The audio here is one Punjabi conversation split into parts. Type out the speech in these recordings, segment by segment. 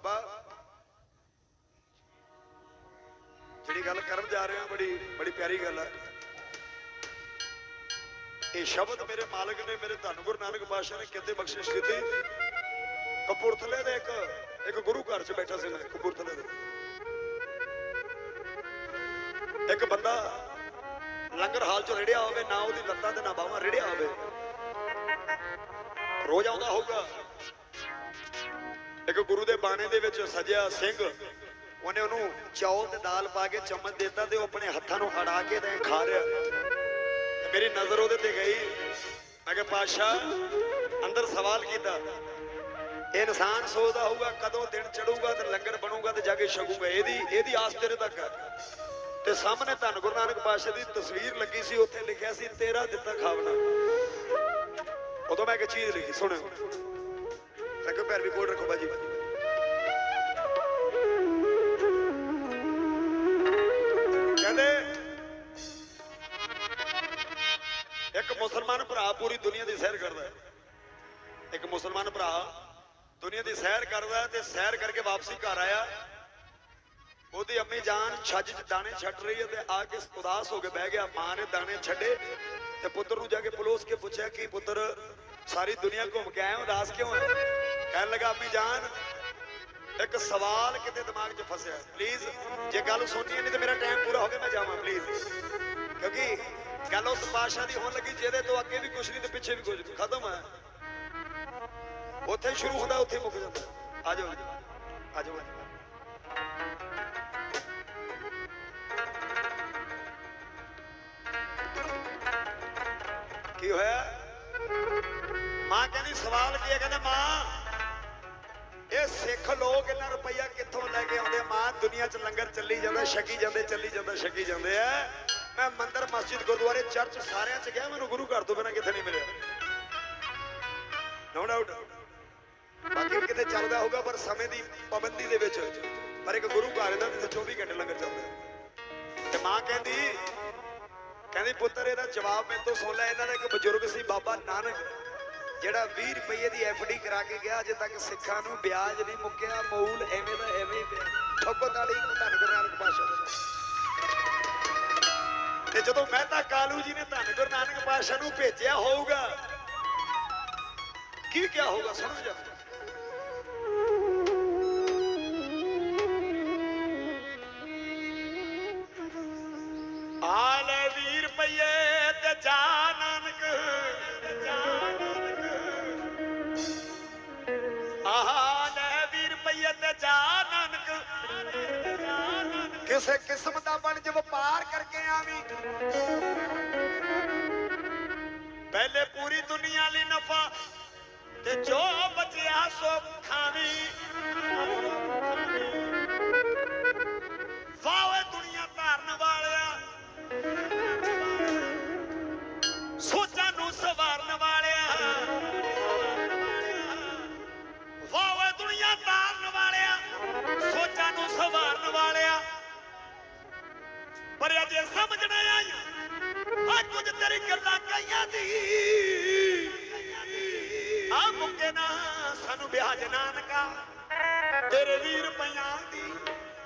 ਬਾਬਾ। ਜਿਹੜੀ ਗੱਲ ਕਰਨ ਜਾ ਰਹੇ ਹਾਂ, ਬੜੀ ਬੜੀ ਪਿਆਰੀ ਗੱਲ ਹੈ ਇਹ ਸ਼ਬਦ ਮੇਰੇ ਮਾਲਕ ਨੇ ਮੇਰੇ ਧੰਨ ਗੁਰੂ ਨਾਨਕ ਪਾਤਸ਼ਾਹ ਨੇ ਕਿਤੇ ਬਖਸ਼ਿਸ਼ ਕੀਤੀ। ਕਪੂਰਥਲੇ ਦੇ ਇੱਕ ਇੱਕ ਗੁਰੂ ਘਰ 'ਚ ਬੈਠਾ ਸੀ ਮੈਂ, ਕਪੂਰਥਲੇ ਦੇ। ਇੱਕ ਬੰਦਾ ਲੰਗਰ ਹਾਲ 'ਚ ਰੜਿਆ ਹੋਵੇ, ਨਾ ਉਹਦੀ ਲੱਤਾਂ ਤੇ ਨਾ ਬਾਹਾਂ, ਰੜਿਆ ਹੋਵੇ। ਰੋਜ਼ ਆਉਂਦਾ ਹੋਊਗਾ। ਇੱਕ ਗੁਰੂ ਦੇ ਬਾਣੇ ਦੇ ਵਿੱਚ ਸਜਿਆ ਸਿੰਘ। ਉਹਨੇ ਉਹਨੂੰ ਚੌਲ ਤੇ ਦਾਲ ਪਾ ਕੇ ਚਮਚ ਦਿੱਤਾ ਤੇ ਉਹ ਆਪਣੇ ਹੱਥਾਂ ਨੂੰ ਅੜਾ ਕੇ ਤੇ ਖਾ ਰਿਹਾ। ਮੇਰੀ ਨਜ਼ਰ ਉਹਦੇ ਤੇ ਗਈ। ਮੈਂ ਕਿਹਾ ਪਾਸ਼ਾ ਅੰਦਰ ਸਵਾਲ ਕੀਤਾ। ਇਹ ਇਨਸਾਨ ਸੋਚਦਾ ਹੋਊਗਾ, ਕਦੋਂ ਦਿਨ ਚੜੂਗਾ ਤੇ ਲੰਗਰ ਬਣੂਗਾ ਤੇ ਜਾ ਕੇ ਛਕੂਗਾ। ਇਹਦੀ ਇਹਦੀ ਆਸ ਤੇਰੇ ਤੱਕ ਹੈ। ਤੇ ਸਾਹਮਣੇ ਧੰਨ ਗੁਰੂ ਨਾਨਕ ਪਾਤਸ਼ਾਹ ਦੀ ਤਸਵੀਰ ਲੱਗੀ ਸੀ, ਉੱਥੇ ਲਿਖਿਆ ਸੀ, ਤੇਰਾ ਦਿੱਤਾ ਖਾਵਣਾ ਉਦੋਂ ਮੈਂ ਇੱਕ ਚੀਜ਼ ਲਿਖੀ, ਸੁਣਿਓ। ਰੱਖੋ ਪੈਰ ਵੀ ਕੋਲ ਰੱਖੋ ਬਾਜੀ ਕਹਿੰਦੇ, ਇੱਕ ਮੁਸਲਮਾਨ ਭਰਾ ਪੂਰੀ ਦੁਨੀਆ ਦੀ ਸੈਰ ਕਰਦਾ ਹੈ। ਇੱਕ ਮੁਸਲਮਾਨ ਭਰਾ ਦੁਨੀਆ ਦੀ ਸੈਰ ਕਰਦਾ ਤੇ ਸੈਰ ਕਰਕੇ ਵਾਪਸੀ ਘਰ ਆਇਆ। ਉਹਦੀ ਅੰਮੀ ਜਾਨ ਛੱਜ ਚ ਦਾਣੇ ਛੱਡ ਰਹੀ ਹੈ ਤੇ ਆ ਕੇ ਉਦਾਸ ਹੋ ਕੇ ਬਹਿ ਗਿਆ। ਮਾਂ ਨੇ ਦਾਣੇ ਛੱਡੇ ਤੇ ਪੁੱਤਰ ਨੂੰ ਜਾ ਕੇ ਪਲੋਸ ਕੇ ਪੁੱਛਿਆ ਕਿ ਪੁੱਤਰ, ਸਾਰੀ ਦੁਨੀਆ ਘੁੰਮ ਕੇ ਆਇਆ, ਉਦਾਸ ਕਿਉਂ ਹੈ? ਕਹਿਣ ਲੱਗਾ ਵੀ ਜਾਨ। ਇੱਕ ਸਵਾਲ ਕਿਤੇ ਦਿਮਾਗ 'ਚ ਫਸਿਆ। ਪਲੀਜ਼ ਜੇ ਗੱਲ ਸੋਚੀ ਨਹੀਂ ਤੇ ਮੇਰਾ ਟਾਈਮ ਪੂਰਾ ਹੋ ਗਿਆ, ਮੈਂ ਜਾਵਾਂ ਪਲੀਜ਼ ਕਿਉਂਕਿ ਗੱਲ ਉਸ ਬਾਦਸ਼ਾਹ ਦੀ ਹੋਣ ਲੱਗੀ, ਜਿਹਦੇ ਤੋਂ ਅੱਗੇ ਵੀ ਕੁਝ ਨਹੀਂ ਤੇ ਪਿੱਛੇ ਵੀ ਕੁਝ ਨਹੀਂ। ਖਤਮ ਹੈ। ਉੱਥੇ ਸ਼ੁਰੂ ਹੁੰਦਾ, ਉੱਥੇ ਮੁੱਕ ਜਾਂਦਾ। ਆ ਜਾਓ ਆ ਜਾਓ। ਕੀ ਹੋਇਆ? ਮਾਂ ਕਹਿੰਦੀ, ਸਵਾਲ ਕੀ ਹੈ? ਕਹਿੰਦੇ, ਮਾਂ ਇਹ ਸਿੱਖ ਲੋਕ ਇਹਨਾਂ ਰੁਪਈਆ ਕਿੱਥੋਂ ਲੈ ਕੇ ਆਉਂਦੇ? ਮਾਂ, ਦੁਨੀਆ 'ਚ ਲੰਗਰ ਚੱਲੀ ਜਾਂਦਾ, ਛਕੀ ਜਾਂਦੇ, ਚੱਲੀ ਜਾਂਦਾ, ਛਕੀ ਜਾਂਦੇ ਆ ਮੈਂ ਮੰਦਿਰ, ਮਸਜਿਦ, ਗੁਰਦੁਆਰੇ, ਚਰਚ ਸਾਰਿਆਂ 'ਚ ਗਿਆ, ਮੈਨੂੰ ਗੁਰੂ ਘਰ ਤੋਂ ਬਿਨਾਂ ਕਿੱਥੇ ਨਹੀਂ ਮਿਲਿਆ। ਨੋ ਡਾਊਟ ਬਾਕੀ ਕਿਤੇ ਚੱਲਦਾ ਹੋਊਗਾ, ਪਰ ਸਮੇਂ ਦੀ ਪਾਬੰਦੀ ਦੇ ਵਿੱਚ। ਪਰ ਇੱਕ ਗੁਰੂ ਘਰ ਦਾ ਜਿੱਥੇ 24 ਘੰਟੇ ਲੰਗਰ ਚੱਲਦਾ। ਤੇ ਮਾਂ ਕਹਿੰਦੀ ਕਹਿੰਦੀ, ਪੁੱਤਰ, ਇਹਦਾ ਜਵਾਬ ਮੇਰੇ ਤੋਂ ਸੁਣ ਲੈ। ਇਹਨਾਂ ਦਾ ਇੱਕ ਬਜ਼ੁਰਗ ਸੀ, ਬਾਬਾ ਨਾਨਕ। ਜਿਹੜਾ 20 ਰੁਪਏ ਦੀ ਐਫਡੀ ਕਰਾ ਕੇ ਗਿਆ, ਅਜੇ ਤੱਕ ਸਿੱਖਾਂ ਨੂੰ ਵਿਆਜ ਨਹੀਂ ਮੁੱਕਿਆ, ਮੂਲ ਐਵੇਂ ਦਾ ਐਵੇਂ ਹੀ ਪਿਆ। ਠੋਕੋ ਤਾਲੀ ਧੰਨ ਗੁਰੂ ਨਾਨਕ ਪਾਤਸ਼ਾਹ ਤੇ ਜਦੋਂ ਮਹਿਤਾ ਕਾਲੂ ਜੀ ਨੇ ਧੰਨ ਗੁਰੂ ਨਾਨਕ ਪਾਤਸ਼ਾਹ ਨੂੰ ਭੇਜਿਆ ਹੋਊਗਾ, ਕੀ ਕਿਹਾ ਹੋਊਗਾ, ਸਮਝ ਜਾ ਕਿਸੇ ਕਿਸਮ ਦਾ ਵਣਜ ਵਪਾਰ ਕਰਕੇ ਆਵੀਂ। ਆ ਗੱਲਾਂ ਕਈਆਂ ਦੀ। ਆ ਮੁੱਕੇ ਨਾ, ਸਾਨੂੰ ਵਿਆਜ ਨਾਨਕਾ ਤੇਰੇ ਵੀਰ ਪਈਆਂ ਦੀ,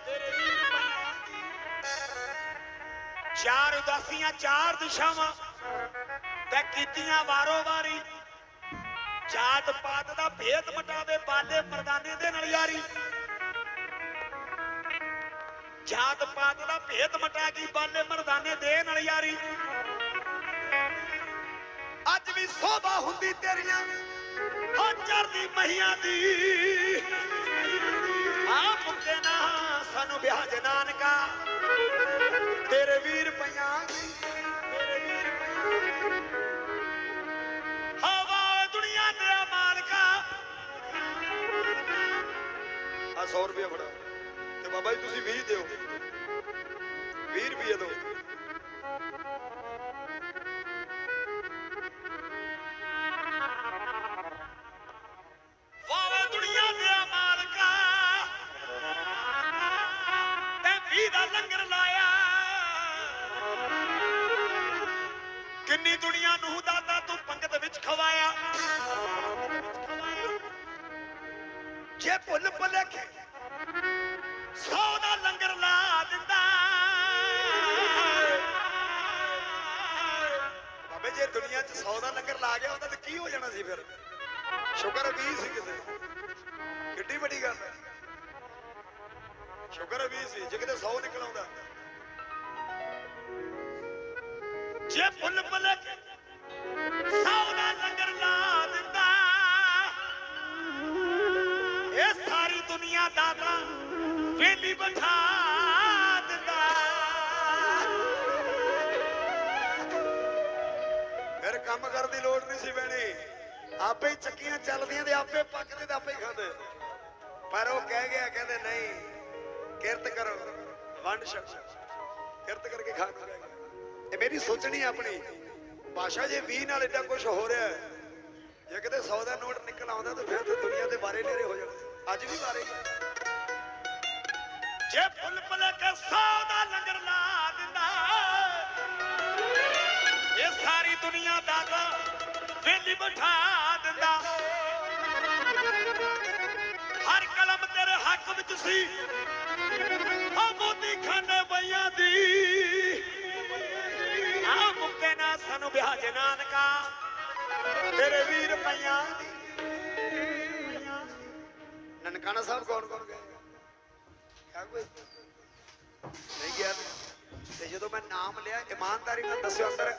ਤੇਰੇ ਵੀਰ ਪਈਆਂ ਦੀ। ਚਾਰ ਉਦਾਸੀਆਂ, ਚਾਰ ਦਿਸ਼ਾਵਾਂ ਤੇ ਕੀਤੀਆਂ ਵਾਰੋ ਵਾਰੀ। ਜਾਤ ਪਾਤ ਦਾ ਭੇਦ ਮਟਾਵੇ ਬਾਲੇ ਮਰਦਾਨੇ ਦੇ ਨਾਲ ਯਾਰੀ। ਜਾਤ ਪਾਤ ਦਾ ਭੇਦ ਮਟਾ ਗਈ ਬਾਲੇ ਮਰਦਾਨੇ ਦੇ ਨਾਲ ਯਾਰੀ। ਅੱਜ ਸੋਭਾ ਹੁੰਦੀ ਤੇਰੀਆਂ ਹੋ ਚੜਦੀ ਮਹੀਆਂ ਦੀ। ਆ ਮੁੱਕੇ ਨਾ, ਸਾਨੂੰ ਵਿਆਜ ਨਾਨਕਾ। ਤੇਰੇ ਵੀਰ ਪਈਆਂ ਤੇਰੇ ਵੀਰ ਪਈਆਂ ਹਵਾ ਦੁਨੀਆ ਦੇ ਮਾਲਕਾ। ਆ 100 ਰੁਪਏ ਫੜਾ ਤੇ ਬਾਬਾ ਜੀ, ਤੁਸੀਂ 20 ਦਿਓ। 20 ਰੁਪਏ ਦਿਓ। ਲੰਗਰ ਲਾਇਆ। ਕਿੰਨੀ ਦੁਨੀਆ ਨੂੰ ਦਾਤਾ ਤੂੰ ਪੰਗਤ ਵਿੱਚ ਖਵਾਇਆ। ਜੇ ਭੁੱਲ ਭੁਲੇਖੇ ਸੌ ਦਾ ਲੰਗਰ ਲਾ ਦਿੰਦਾ। ਬਾਬੇ, ਜੇ ਦੁਨੀਆ 'ਚ ਸੌ ਦਾ ਲੰਗਰ ਲਾ ਗਿਆ ਉਹਦਾ ਤੇ ਕੀ ਹੋ ਜਾਣਾ ਸੀ ਫਿਰ? ਸ਼ੁਕਰ 20 ਸੀ ਕਿਤੇ ਕਿੱਡੀ ਵੱਡੀ ਗੱਲ ਹੈ। ਸ਼ੁਕਰ ਵੀ ਸੀ, ਜੇ ਕਿਤੇ 100 ਨਿਕਲ ਆਉਂਦਾ। ਜੇ ਫੁੱਲ ਪਲਕ ਸੌ ਦਾ ਲੰਗਰ ਲਾ ਦਿੰਦਾ, ਇਹ ਸਾਰੀ ਦੁਨੀਆ ਦਾ ਤਾਂ ਵੇਲੀ ਬਿਠਾ ਦਿੰਦਾ। ਫਿਰ ਕੰਮ ਕਰਨ ਦੀ ਲੋੜ ਨਹੀਂ ਸੀ ਪੈਣੀ ਆਪੇ ਚੱਕੀਆਂ ਚੱਲਦੀਆਂ ਤੇ ਆਪੇ ਪੱਕਦੇ ਤੇ ਆਪੇ ਹੀ ਖਾਂਦੇ। ਪਰ ਉਹ ਕਹਿ ਗਿਆ, ਕਹਿੰਦੇ, ਨਹੀਂ ਕਿਰਤ ਕਰੋ। ਵੰਡ ਛਕ। ਕਿਰਤ ਕਰਕੇ ਖਾ ਇਹ ਮੇਰੀ ਸੋਚਣੀ ਆਪਣੀ। ਭਾਸ਼ਾ ਜੇ 20 ਨਾਲ ਏਡਾ ਕੁਝ ਹੋ ਰਿਹਾ ਹੈ, ਜੇ ਕਿਤੇ 100 ਦਾ ਨੋਟ ਨਿਕਲ ਆਉਂਦਾ ਤਾਂ ਫਿਰ ਤਾਂ ਦੁਨੀਆ ਦੇ ਬਾਰੇ ਨੇਰੇ ਹੋ ਜਾਣਾ ਅੱਜ ਵੀ ਬਾਰੇ ਜੇ ਫੁੱਲ ਪਲਕ 100 ਦਾ ਲੰਗਰ ਲਾ ਦਿੰਦਾ, ਇਹ ਸਾਰੀ ਦੁਨੀਆ ਦਾ ਤਾਂ ਵੇਲੀ ਬਿਠਾ ਦਿੰਦਾ। ਹਰ ਕਲਮ ਤੇਰੇ ਹੱਕ ਵਿੱਚ ਸੀ। ਆ ਮੋਦੀ ਖਾਨੇ ਬਈਆਂ ਦੀ। ਆ ਮੁੱਕੇ ਨਾ ਸਾਨੂੰ ਵਿਆਜ ਨਾਨਕਾ। ਤੇਰੇ ਵੀਰ ਪਈਆਂ ਦੀ। ਨਨਕਾਣਾ ਸਾਹਿਬ ਕੌਣ ਕੌਣ ਗਏ? ਕਿਆ ਕੋਈ? ਨਹੀਂ ਗਿਆ। ਤੇ ਜਦੋਂ ਮੈਂ ਨਾਮ ਲਿਆ, ਇਮਾਨਦਾਰੀ ਨਾਲ ਦੱਸਿਓ ਅੰਦਰ।